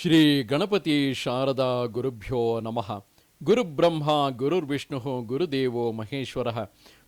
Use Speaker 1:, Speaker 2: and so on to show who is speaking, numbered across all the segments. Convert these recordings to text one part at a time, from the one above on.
Speaker 1: ಶ್ರೀ ಗಣಪತಿ ಶಾರದಾ ಗುರುಭ್ಯೋ ನಮಃ. ಗುರುಬ್ರಹ್ಮ ಗುರುರ್ವಿಷ್ಣು ಗುರುದೇವೋ ಮಹೇಶ್ವರ.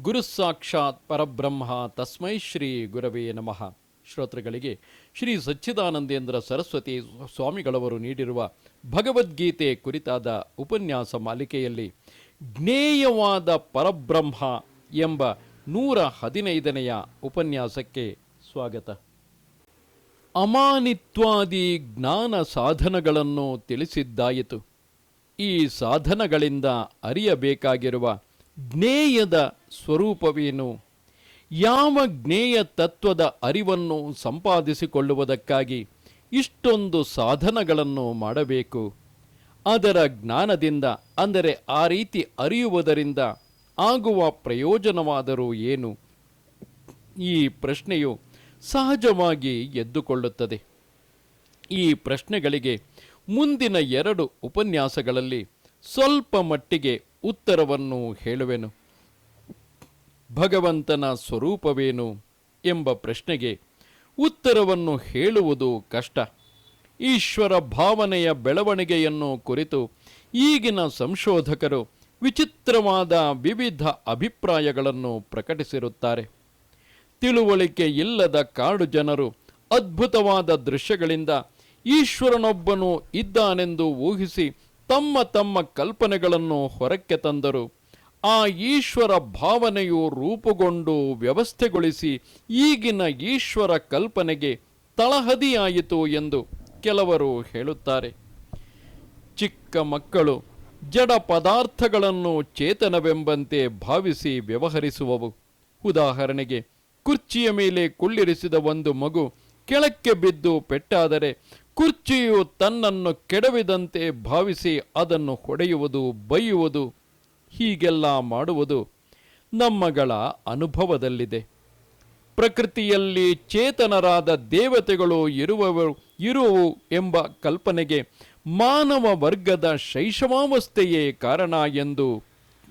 Speaker 1: ಗುರು ಸಾಕ್ಷಾತ್ ಪರಬ್ರಹ್ಮ, ತಸ್ಮೈ ಶ್ರೀ ಗುರವೇ ನಮಃ. ಶ್ರೋತೃಗಳಿಗೆ, ಶ್ರೀ ಸಚ್ಚಿದಾನಂದೇಂದ್ರ ಸರಸ್ವತಿ ಸ್ವಾಮಿಗಳವರು ನೀಡಿರುವ ಭಗವದ್ಗೀತೆ ಕುರಿತಾದ ಉಪನ್ಯಾಸ ಮಾಲಿಕೆಯಲ್ಲಿ ಜ್ಞೇಯವಾದ ಪರಬ್ರಹ್ಮ ಎಂಬ ನೂರ ಹದಿನೈದನೆಯ ಉಪನ್ಯಾಸಕ್ಕೆ ಸ್ವಾಗತ. ಅಮಾನಿತ್ವಾದಿ ಜ್ಞಾನ ಸಾಧನಗಳನ್ನು ತಿಳಿಸಿದ್ದಾಯಿತು. ಈ ಸಾಧನಗಳಿಂದ ಅರಿಯಬೇಕಾಗಿರುವ ಜ್ಞೇಯದ ಸ್ವರೂಪವೇನು? ಯಾವ ಜ್ಞೇಯ ತತ್ವದ ಅರಿವನ್ನು ಸಂಪಾದಿಸಿಕೊಳ್ಳುವುದಕ್ಕಾಗಿ ಇಷ್ಟೊಂದು ಸಾಧನಗಳನ್ನು ಮಾಡಬೇಕು? ಅದರ ಜ್ಞಾನದಿಂದ, ಅಂದರೆ ಆ ರೀತಿ ಅರಿಯುವುದರಿಂದ ಆಗುವ ಪ್ರಯೋಜನವಾದರೂ ಏನು? ಈ ಪ್ರಶ್ನೆಯು ಸಹಜವಾಗಿ ಎದ್ದುಕೊಳ್ಳುತ್ತದೆ. ಈ ಪ್ರಶ್ನೆಗಳಿಗೆ ಮುಂದಿನ ಎರಡು ಉಪನ್ಯಾಸಗಳಲ್ಲಿ ಸ್ವಲ್ಪ ಮಟ್ಟಿಗೆ ಉತ್ತರವನ್ನು ಹೇಳುವೆನು. ಭಗವಂತನ ಸ್ವರೂಪವೇನು ಎಂಬ ಪ್ರಶ್ನೆಗೆ ಉತ್ತರವನ್ನು ಹೇಳುವುದು ಕಷ್ಟ. ಈಶ್ವರ ಭಾವನೆಯ ಬೆಳವಣಿಗೆಯನ್ನು ಕುರಿತು ಈಗಿನ ಸಂಶೋಧಕರು ವಿಚಿತ್ರವಾದ ವಿವಿಧ ಅಭಿಪ್ರಾಯಗಳನ್ನು ಪ್ರಕಟಿಸಿರುತ್ತಾರೆ. ತಿಳುವಳಿಕೆ ಇಲ್ಲದ ಕಾಡು ಜನರು ಅದ್ಭುತವಾದ ದೃಶ್ಯಗಳಿಂದ ಈಶ್ವರನೊಬ್ಬನು ಇದ್ದಾನೆಂದು ಊಹಿಸಿ ತಮ್ಮ ತಮ್ಮ ಕಲ್ಪನೆಗಳನ್ನು ಹೊರಕ್ಕೆ ತಂದರು. ಆ ಈಶ್ವರ ಭಾವನೆಯು ರೂಪುಗೊಂಡು ವ್ಯವಸ್ಥೆಗೊಳಿಸಿ ಈಗಿನ ಈಶ್ವರ ಕಲ್ಪನೆಗೆ ತಳಹದಿಯಾಯಿತು ಎಂದು ಕೆಲವರು ಹೇಳುತ್ತಾರೆ. ಚಿಕ್ಕ ಮಕ್ಕಳು ಜಡ ಪದಾರ್ಥಗಳನ್ನು ಚೇತನವೆಂಬಂತೆ ಭಾವಿಸಿ ವ್ಯವಹರಿಸುವವು. ಉದಾಹರಣೆಗೆ ಕುರ್ಚಿಯ ಮೇಲೆ ಕುಳ್ಳಿರಿಸಿದ ಒಂದು ಮಗು ಕೆಳಕ್ಕೆ ಬಿದ್ದು ಪೆಟ್ಟಾದರೆ ಕುರ್ಚಿಯು ತನ್ನನ್ನು ಕೆಡವಿದಂತೆ ಭಾವಿಸಿ ಅದನ್ನು ಹೊಡೆಯುವುದು, ಬೈಯುವುದು, ಹೀಗೆಲ್ಲ ಮಾಡುವುದು ನಮ್ಮಗಳ ಅನುಭವದಲ್ಲಿದೆ. ಪ್ರಕೃತಿಯಲ್ಲಿ ಚೇತನರಾದ ದೇವತೆಗಳು ಇರುವವರು ಇರುವು ಎಂಬ ಕಲ್ಪನೆಗೆ ಮಾನವ ವರ್ಗದ ಶೈಶವಾವಸ್ಥೆಯೇ ಕಾರಣ ಎಂದು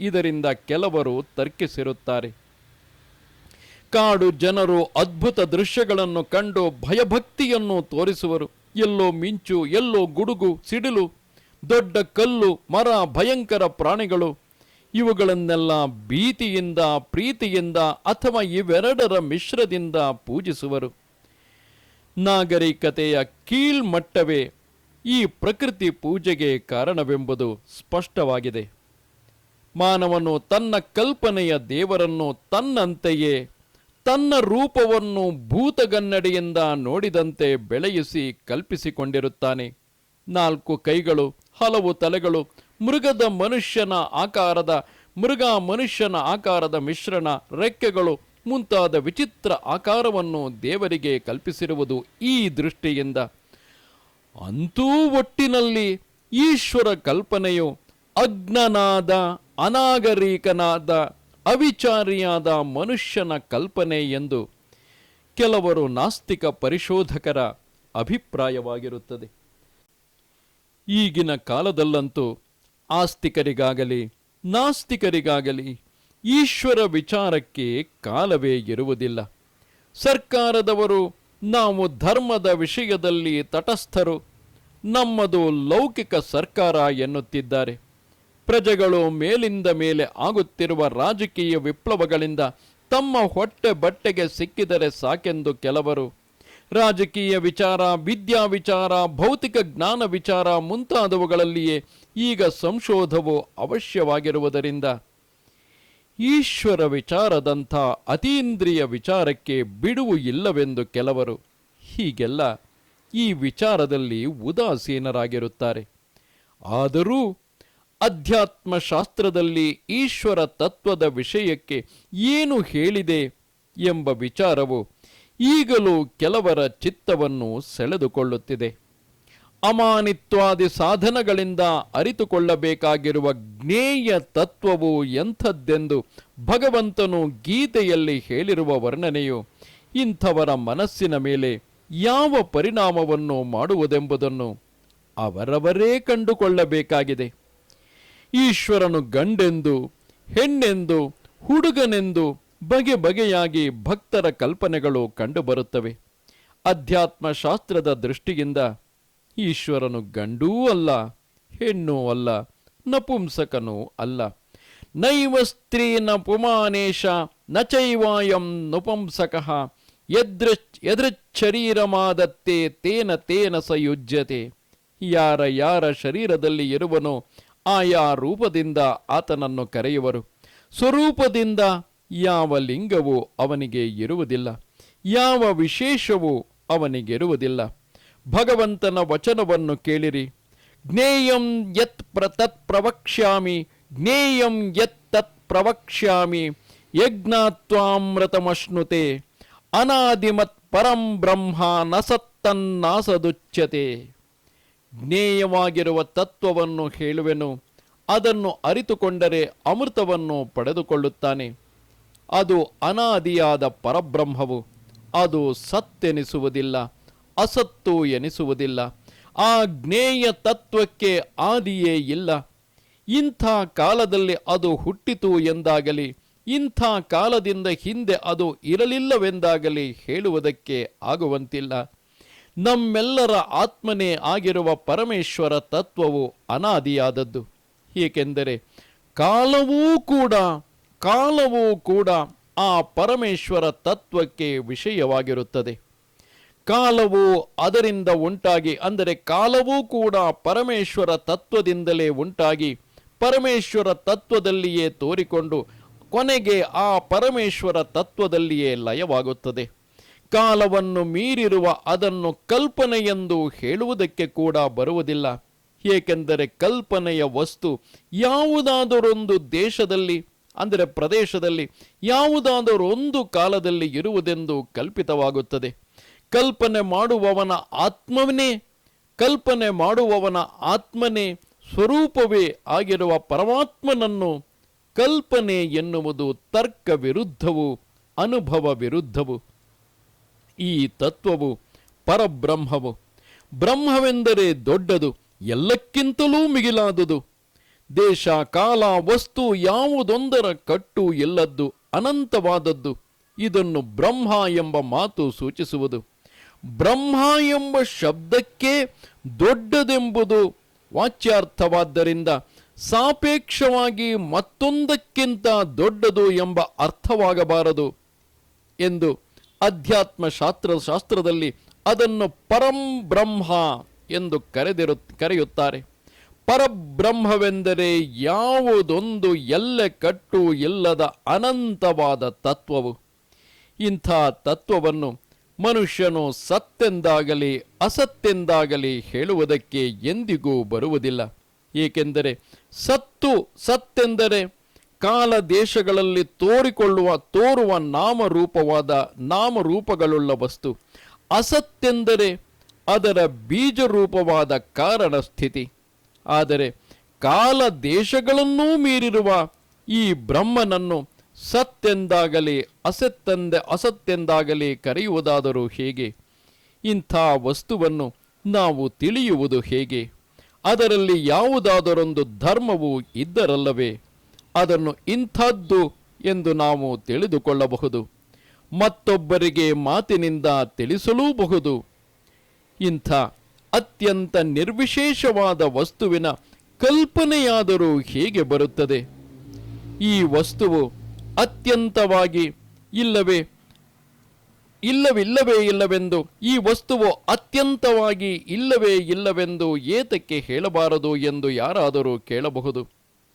Speaker 1: ಇದರಿಂದ ಕೆಲವರು ತರ್ಕಿಸಿರುತ್ತಾರೆ. ಕಾಡು ಜನರು ಅದ್ಭುತ ದೃಶ್ಯಗಳನ್ನು ಕಂಡು ಭಯಭಕ್ತಿಯನ್ನು ತೋರಿಸುವರು. ಎಲ್ಲೋ ಮಿಂಚು, ಎಲ್ಲೋ ಗುಡುಗು, ಸಿಡಿಲು, ದೊಡ್ಡ ಕಲ್ಲು, ಮರ, ಭಯಂಕರ ಪ್ರಾಣಿಗಳು. ಇವುಗಳನ್ನೆಲ್ಲ ಭೀತಿಯಿಂದ, ಪ್ರೀತಿಯಿಂದ ಅಥವಾ ಇವೆರಡರ ಮಿಶ್ರದಿಂದ ಪೂಜಿಸುವರು. ನಾಗರಿಕತೆಯ ಕೀಳ್ಮಟ್ಟವೇ ಈ ಪ್ರಕೃತಿ ಪೂಜೆಗೆ ಕಾರಣವೆಂಬುದು ಸ್ಪಷ್ಟವಾಗಿದೆ. ಮಾನವನು ತನ್ನ ಕಲ್ಪನೆಯ ದೇವರನ್ನು ತನ್ನಂತೆಯೇ ತನ್ನ ರೂಪವನ್ನು ಭೂತಗನ್ನಡಿಯಿಂದ ನೋಡಿದಂತೆ ಬೆಳೆಯಿಸಿ ಕಲ್ಪಿಸಿಕೊಂಡಿರುತ್ತಾನೆ. ನಾಲ್ಕು ಕೈಗಳು, ಹಲವು ತಲೆಗಳು, ಮೃಗದ ಮನುಷ್ಯನ ಆಕಾರದ, ಮೃಗ ಮನುಷ್ಯನ ಆಕಾರದ ಮಿಶ್ರಣ ರೆಕ್ಕೆಗಳು, ಮುಂತಾದ ವಿಚಿತ್ರ ಆಕಾರವನ್ನು ದೇವರಿಗೆ ಕಲ್ಪಿಸಿರುವುದು ಈ ದೃಷ್ಟಿಯಿಂದ. ಅಂತೂ ಒಟ್ಟಿನಲ್ಲಿ ಈಶ್ವರ ಕಲ್ಪನೆಯು ಅಜ್ಞನಾದ, ಅನಾಗರಿಕನಾದ ಅವಿಚಾರಿಯಾದ ಮನುಷ್ಯನ ಕಲ್ಪನೆ ಎಂದು ಕೆಲವರು ನಾಸ್ತಿಕ ಪರಿಶೋಧಕರ ಅಭಿಪ್ರಾಯವಾಗಿರುತ್ತದೆ. ಈಗಿನ ಕಾಲದಲ್ಲಂತೂ ಆಸ್ತಿಕರಿಗಾಗಲಿ, ನಾಸ್ತಿಕರಿಗಾಗಲಿ ಈಶ್ವರ ವಿಚಾರಕ್ಕೆ ಕಾಲವೇ ಇರುವುದಿಲ್ಲ. ಸರ್ಕಾರದವರು ನಾವು ಧರ್ಮದ ವಿಷಯದಲ್ಲಿ ತಟಸ್ಥರು, ನಮ್ಮದು ಲೌಕಿಕ ಸರ್ಕಾರ ಎನ್ನುತ್ತಿದ್ದಾರೆ. ಪ್ರಜೆಗಳು ಮೇಲಿಂದ ಮೇಲೆ ಆಗುತ್ತಿರುವ ರಾಜಕೀಯ ವಿಪ್ಲವಗಳಿಂದ ತಮ್ಮ ಹೊಟ್ಟೆ ಬಟ್ಟೆಗೆ ಸಿಕ್ಕಿದರೆ ಸಾಕೆಂದು ಕೆಲವರು. ರಾಜಕೀಯ ವಿಚಾರ, ವಿದ್ಯಾ ವಿಚಾರ, ಭೌತಿಕ ಜ್ಞಾನ ವಿಚಾರ ಮುಂತಾದವುಗಳಲ್ಲಿಯೇ ಈಗ ಸಂಶೋಧವು ಅವಶ್ಯವಾಗಿರುವುದರಿಂದ. ಈಶ್ವರ ವಿಚಾರದಂಥ ಅತೀಂದ್ರಿಯ ವಿಚಾರಕ್ಕೆ ಬಿಡುವು ಇಲ್ಲವೆಂದು ಕೆಲವರು. ಹೀಗೆಲ್ಲ ಈ ವಿಚಾರದಲ್ಲಿ ಉದಾಸೀನರಾಗಿರುತ್ತಾರೆ. ಆದರೂ ಅಧ್ಯಾತ್ಮ ಶಾಸ್ತ್ರದಲ್ಲಿ ಈಶ್ವರ ತತ್ವದ ವಿಷಯಕ್ಕೆ ಏನು ಹೇಳಿದೆ ಎಂಬ ವಿಚಾರವು ಈಗಲೂ ಕೆಲವರ ಚಿತ್ತವನ್ನು ಸೆಳೆದುಕೊಳ್ಳುತ್ತಿದೆ. ಅಮಾನಿತ್ವಾದಿ ಸಾಧನಗಳಿಂದ ಅರಿತುಕೊಳ್ಳಬೇಕಾಗಿರುವ ಜ್ಞೇಯ ತತ್ವವು ಎಂಥದ್ದೆಂದು ಭಗವಂತನು ಗೀತೆಯಲ್ಲಿ ಹೇಳಿರುವ ವರ್ಣನೆಯು ಇಂಥವರ ಮನಸ್ಸಿನ ಮೇಲೆ ಯಾವ ಪರಿಣಾಮವನ್ನು ಮಾಡುವುದೆಂಬುದನ್ನು ಅವರವರೇ ಕಂಡುಕೊಳ್ಳಬೇಕಾಗಿದೆ. ಈಶ್ವರನು ಗಂಡೆಂದು, ಹೆಣ್ಣೆಂದು, ಹುಡುಗನೆಂದು ಬಗೆ ಬಗೆಯಾಗಿ ಭಕ್ತರ ಕಲ್ಪನೆಗಳು ಕಂಡುಬರುತ್ತವೆ. ಅಧ್ಯಾತ್ಮ ಶಾಸ್ತ್ರದ ದೃಷ್ಟಿಯಿಂದ ಈಶ್ವರನು ಗಂಡೂ ಅಲ್ಲ, ಹೆಣ್ಣೂ ಅಲ್ಲ, ನಪುಂಸಕನೂ ಅಲ್ಲ. ನೈವ ಸ್ತ್ರೀ ನ ಪುಮಾನೇಶ ನಚೈವಾಯಂ ಚೈವಾಯಂ ನಪುಂಸಕಃ, ಯದೃ ಯದೃಚ್ಛರೀರಮಾದತ್ತೆ ತೇನ ತೇನ ಸಯುಜ್ಯತೆ. ಯಾರ ಯಾರ ಶರೀರದಲ್ಲಿ ಇರುವನೋ ಆಯಾ ರೂಪದಿಂದ ಆತನನ್ನು ಕರೆಯುವರು. ಸ್ವರೂಪದಿಂದ ಯಾವ ಲಿಂಗವೂ ಅವನಿಗೆ ಇರುವುದಿಲ್ಲ. ಯಾವ ವಿಶೇಷವೂ ಅವನಿಗಿರುವುದಿಲ್ಲ. ಭಗವಂತನ ವಚನವನ್ನು ಕೇಳಿರಿ. ಜ್ಞೇಯಂ ಯತ್ ಪ್ರ ತತ್ ಪ್ರವಕ್ಷ್ಯಾಮಿ, ಜ್ಞೇಯಂ ಯತ್ ತತ್ ಪ್ರವಕ್ಷ್ಯಾಮಿ, ಯಜ್ಞಾತ್ವಾಮೃತಮಶ್ನುತೆ, ಅನಾದಿಮತ್ ಪರಂ ಬ್ರಹ್ಮ ನ ಸತ್ತನ್ನಾಸದುಚ್ಯತೆ. ಜ್ಞೇಯವಾಗಿರುವ ತತ್ವವನ್ನು ಹೇಳುವೆನು, ಅದನ್ನು ಅರಿತುಕೊಂಡರೆ ಅಮೃತವನ್ನು ಪಡೆದುಕೊಳ್ಳುತ್ತಾನೆ. ಅದು ಅನಾದಿಯಾದ ಪರಬ್ರಹ್ಮವು, ಅದು ಸತ್ತೆನಿಸುವುದಿಲ್ಲ, ಅಸತ್ತು ಎನಿಸುವುದಿಲ್ಲ, ಆ ಜ್ಞೇಯ ತತ್ವಕ್ಕೆ ಆದಿಯೇ ಇಲ್ಲ. ಇಂಥ ಕಾಲದಲ್ಲಿ ಅದು ಹುಟ್ಟಿತು ಎಂದಾಗಲಿ, ಇಂಥ ಕಾಲದಿಂದ ಹಿಂದೆ ಅದು ಇರಲಿಲ್ಲವೆಂದಾಗಲಿ ಹೇಳುವುದಕ್ಕೆ ಆಗುವಂತಿಲ್ಲ. ನಮ್ಮೆಲ್ಲರ ಆತ್ಮನೇ ಆಗಿರುವ ಪರಮೇಶ್ವರ ತತ್ವವು ಅನಾದಿಯಾದದ್ದು. ಏಕೆಂದರೆ ಕಾಲವೂ ಕೂಡ ಕಾಲವೂ ಕೂಡ ಆ ಪರಮೇಶ್ವರ ತತ್ವಕ್ಕೆ ವಿಷಯವಾಗಿರುತ್ತದೆ. ಕಾಲವು ಅದರಿಂದ ಉಂಟಾಗಿ, ಅಂದರೆ ಕಾಲವೂ ಕೂಡ ಪರಮೇಶ್ವರ ತತ್ವದಿಂದಲೇ ಉಂಟಾಗಿ, ಪರಮೇಶ್ವರ ತತ್ವದಲ್ಲಿಯೇ ತೋರಿಕೊಂಡು ಕೊನೆಗೆ ಆ ಪರಮೇಶ್ವರ ತತ್ವದಲ್ಲಿಯೇ ಲಯವಾಗುತ್ತದೆ. ಕಾಲವನ್ನು ಮೀರಿರುವ ಅದನ್ನು ಕಲ್ಪನೆ ಎಂದು ಹೇಳುವುದಕ್ಕೆ ಕೂಡ ಬರುವುದಿಲ್ಲ. ಏಕೆಂದರೆ ಕಲ್ಪನೆಯ ವಸ್ತು ಯಾವುದಾದರೊಂದು ದೇಶದಲ್ಲಿ, ಅಂದರೆ ಪ್ರದೇಶದಲ್ಲಿ, ಯಾವುದಾದರೊಂದು ಕಾಲದಲ್ಲಿ ಇರುವುದೆಂದು ಕಲ್ಪಿತವಾಗುತ್ತದೆ. ಕಲ್ಪನೆ ಮಾಡುವವನ ಆತ್ಮವನೇ ಕಲ್ಪನೆ ಮಾಡುವವನ ಆತ್ಮನೇ ಸ್ವರೂಪವೇ ಆಗಿರುವ ಪರಮಾತ್ಮನನ್ನು ಕಲ್ಪನೆ ಎನ್ನುವುದು ತರ್ಕ ವಿರುದ್ಧವು ಅನುಭವ ವಿರುದ್ಧವು ಈ ತತ್ವವು ಪರಬ್ರಹ್ಮವು. ಬ್ರಹ್ಮವೆಂದರೆ ದೊಡ್ಡದು, ಎಲ್ಲಕ್ಕಿಂತಲೂ ಮಿಗಿಲಾದುದು. ದೇಶ, ಕಾಲ, ವಸ್ತು ಯಾವುದೊಂದರ ಕಟ್ಟು ಎಲ್ಲದ್ದು ಅನಂತವಾದದ್ದು. ಇದನ್ನು ಬ್ರಹ್ಮ ಎಂಬ ಮಾತು ಸೂಚಿಸುವುದು. ಬ್ರಹ್ಮ ಎಂಬ ಶಬ್ದಕ್ಕೆ ದೊಡ್ಡದೆಂಬುದು ವಾಚ್ಯಾರ್ಥವಾದ್ದರಿಂದ ಸಾಪೇಕ್ಷವಾಗಿ ಮತ್ತೊಂದಕ್ಕಿಂತ ದೊಡ್ಡದು ಎಂಬ ಅರ್ಥವಾಗಬಾರದು ಎಂದು ಅಧ್ಯಾತ್ಮ ಶಾಸ್ತ್ರ ಶಾಸ್ತ್ರದಲ್ಲಿ ಅದನ್ನು ಪರಂ ಬ್ರಹ್ಮ ಎಂದು ಕರೆದಿರು ಕರೆಯುತ್ತಾರೆ. ಪರಬ್ರಹ್ಮವೆಂದರೆ ಯಾವುದೊಂದು ಎಲ್ಲ ಕಟ್ಟು ಇಲ್ಲದ ಅನಂತವಾದ ತತ್ವವು. ಇಂಥ ತತ್ವವನ್ನು ಮನುಷ್ಯನು ಸತ್ತೆಂದಾಗಲಿ ಅಸತ್ತೆಂದಾಗಲಿ ಹೇಳುವುದಕ್ಕೆ ಎಂದಿಗೂ ಬರುವುದಿಲ್ಲ. ಏಕೆಂದರೆ ಸತ್ತು ಸತ್ತೆಂದರೆ ಕಾಲ ದೇಶಗಳಲ್ಲಿ ತೋರಿಕೊಳ್ಳುವ, ತೋರುವ ನಾಮರೂಪವಾದ ನಾಮರೂಪಗಳುಳ್ಳ ವಸ್ತು. ಅಸತ್ತೆಂದರೆ ಅದರ ಬೀಜರೂಪವಾದ ಕಾರಣ ಸ್ಥಿತಿ ಆದರೆ ಕಾಲ ದೇಶಗಳನ್ನೂ ಮೀರಿರುವ ಈ ಬ್ರಹ್ಮನನ್ನು ಸತ್ತೆಂದಾಗಲಿ, ಅಸತ್ತೆಂದ, ಅಸತ್ತೆಂದಾಗಲಿ ಕರೆಯುವುದಾದರೂ ಹೇಗೆ? ಇಂಥ ವಸ್ತುವನ್ನು ನಾವು ತಿಳಿಯುವುದು ಹೇಗೆ? ಅದರಲ್ಲಿ ಯಾವುದಾದರೊಂದು ಧರ್ಮವು ಇದ್ದರಲ್ಲವೇ? ಅದನ್ನು ಇಂಥದ್ದು ಎಂದು ನಾವು ತಿಳಿದುಕೊಳ್ಳಬಹುದು. ಮತ್ತೊಬ್ಬರಿಗೆ ಮಾತಿನಿಂದ ತಿಳಿಸಲೂಬಹುದು. ಇಂಥ ಅತ್ಯಂತ ನಿರ್ವಿಶೇಷವಾದ ವಸ್ತುವಿನ ಕಲ್ಪನೆಯಾದರೂ ಹೇಗೆ ಬರುತ್ತದೆ? ಈ ವಸ್ತುವು ಅತ್ಯಂತವಾಗಿ ಇಲ್ಲವೇ? ಇಲ್ಲವಿಲ್ಲವೇ ಇಲ್ಲವೆಂದು, ಈ ವಸ್ತುವು ಅತ್ಯಂತವಾಗಿ ಇಲ್ಲವೇ ಇಲ್ಲವೆಂದು ಏತಕ್ಕೆ ಹೇಳಬಾರದು ಎಂದು ಯಾರಾದರೂ ಕೇಳಬಹುದು?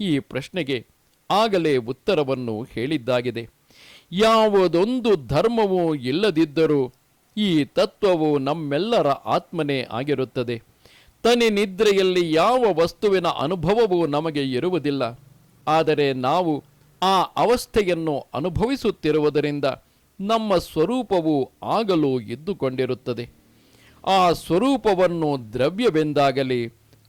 Speaker 1: ಈ ಪ್ರಶ್ನೆಗೆ ಆಗಲೇ ಉತ್ತರವನ್ನು ಹೇಳಿದ್ದಾಗಿದೆ. ಯಾವುದೊಂದು ಧರ್ಮವೂ ಇಲ್ಲದಿದ್ದರೂ ಈ ತತ್ವವು ನಮ್ಮೆಲ್ಲರ ಆತ್ಮನೇ ಆಗಿರುತ್ತದೆ. ತನಿ ನಿದ್ರೆಯಲ್ಲಿ ಯಾವ ವಸ್ತುವಿನ ಅನುಭವವೂ ನಮಗೆ ಇರುವುದಿಲ್ಲ. ಆದರೆ ನಾವು ಆ ಅವಸ್ಥೆಯನ್ನು ಅನುಭವಿಸುತ್ತಿರುವುದರಿಂದ ನಮ್ಮ ಸ್ವರೂಪವು ಆಗಲೂ ಇದ್ದುಕೊಂಡಿರುತ್ತದೆ. ಆ ಸ್ವರೂಪವನ್ನು ದ್ರವ್ಯವೆಂದಾಗಲಿ,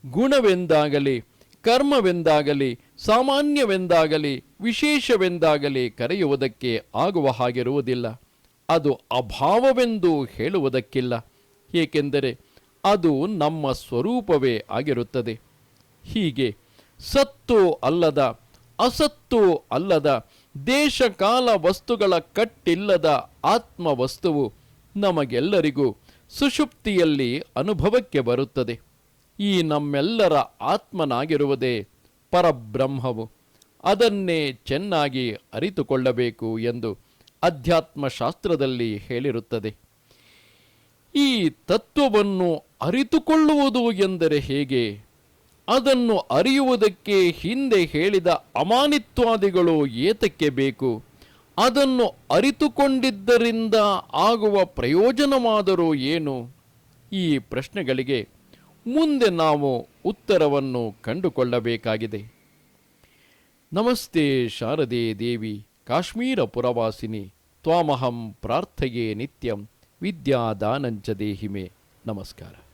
Speaker 1: ಗುಣವೆಂದಾಗಲಿ, ಕರ್ಮವೆಂದಾಗಲಿ ಸಾಮಾನ್ಯವೆಂದಾಗಲಿ, ವಿಶೇಷವೆಂದಾಗಲಿ ಕರೆಯುವುದಕ್ಕೆ ಆಗುವ ಹಾಗಿರುವುದಿಲ್ಲ. ಅದು ಅಭಾವವೆಂದು ಹೇಳುವುದಕ್ಕಿಲ್ಲ. ಏಕೆಂದರೆ ಅದು ನಮ್ಮ ಸ್ವರೂಪವೇ ಆಗಿರುತ್ತದೆ. ಹೀಗೆ ಸತ್ತು ಅಲ್ಲದ, ಅಸತ್ತು ಅಲ್ಲದ, ದೇಶಕಾಲ ವಸ್ತುಗಳ ಕಟ್ಟಿಲ್ಲದ ಆತ್ಮ ವಸ್ತುವು ನಮಗೆಲ್ಲರಿಗೂ ಸುಷುಪ್ತಿಯಲ್ಲಿ ಅನುಭವಕ್ಕೆ ಬರುತ್ತದೆ. ಈ ನಮ್ಮೆಲ್ಲರ ಆತ್ಮನಾಗಿರುವುದೇ ಪರಬ್ರಹ್ಮವು ಅದನ್ನೇ ಚೆನ್ನಾಗಿ ಅರಿತುಕೊಳ್ಳಬೇಕು ಎಂದು ಅಧ್ಯಾತ್ಮಶಾಸ್ತ್ರದಲ್ಲಿ ಹೇಳಿರುತ್ತದೆ. ಈ ತತ್ವವನ್ನು ಅರಿತುಕೊಳ್ಳುವುದು ಎಂದರೆ ಹೇಗೆ? ಅದನ್ನು ಅರಿಯುವುದಕ್ಕೆ ಹಿಂದೆ ಹೇಳಿದ ಅಮಾನಿತ್ವಾದಿಗಳು ಏತಕ್ಕೆ ಬೇಕು? ಅದನ್ನು ಅರಿತುಕೊಂಡಿದ್ದರಿಂದ ಆಗುವ ಪ್ರಯೋಜನವಾದರೂ ಏನು? ಈ ಪ್ರಶ್ನೆಗಳಿಗೆ ಮುಂದೆ ನಾವು ಉತ್ತರವನ್ನು ಕಂಡುಕೊಳ್ಳಬೇಕಾಗಿದೆ. ನಮಸ್ತೆ ಶಾರದೆ ದೇವಿ, ಕಾಶ್ಮೀರ ಪುರವಾಸಿನಿ, ತ್ವಾಮಹಂ ಪ್ರಾರ್ಥಯೇ ನಿತ್ಯಂ, ವಿದ್ಯಾದಾನಂಚ ದೇಹಿಮೆ. ನಮಸ್ಕಾರ.